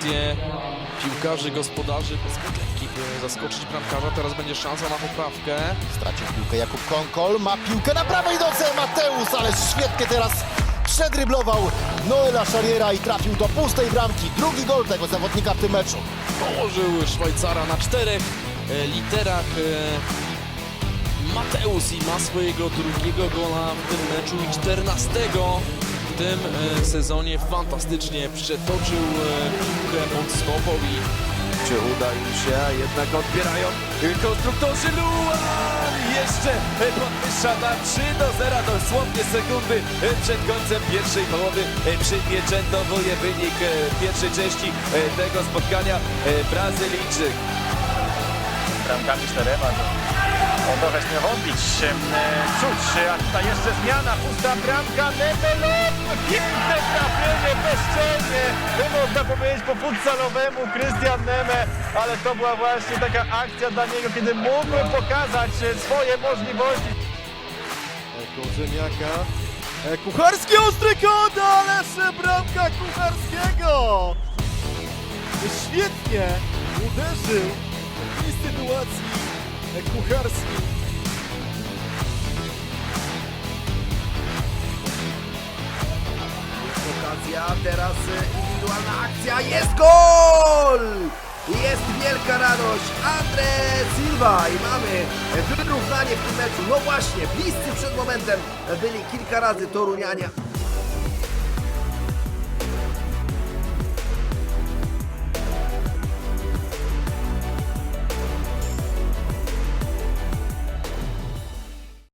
Akcje piłkarzy, gospodarzy podleki, by zaskoczyć bramkarza. Teraz będzie szansa na poprawkę. Stracił piłkę Jakub Konkol, ma piłkę na prawej nodze Mateusz, ale świetnie teraz przedryblował Noela Szariera i trafił do pustej bramki. Drugi gol tego zawodnika w tym meczu. Położył Szwajcara na czterech e, literach. E, Mateusz i ma swojego drugiego gola w tym meczu i czternastego tym e, sezonie. Fantastycznie przetoczył e, piłkę pod stopą i Czy uda im się? Jednak odbierają konstruktorzy Luan! Jeszcze podwyższa na 3 do 0 dosłownie sekundy przed końcem pierwszej połowy. Przypieczętowuje wynik pierwszej części tego spotkania Brazylijczyk. bramkami czterema. To trochę śmie wątpić, e, czuć, a tutaj jeszcze zmiana, pusta bramka, Nebelot, piękne trafienie, bezczelnie, można powiedzieć po futsalowemu, Krystian Neme, ale to była właśnie taka akcja dla niego, kiedy mógłby pokazać e, swoje możliwości. Korzeniaka. E, Kucharski ostry kąt, ależ bramka Kucharskiego! Świetnie uderzył w tej sytuacji Kucharski. Jest okazja, teraz e, indywidualna akcja, jest gol! Jest wielka radość, Andre Silva i mamy wyrównanie w tym meczu. No właśnie, bliscy przed momentem byli kilka razy Torunianie.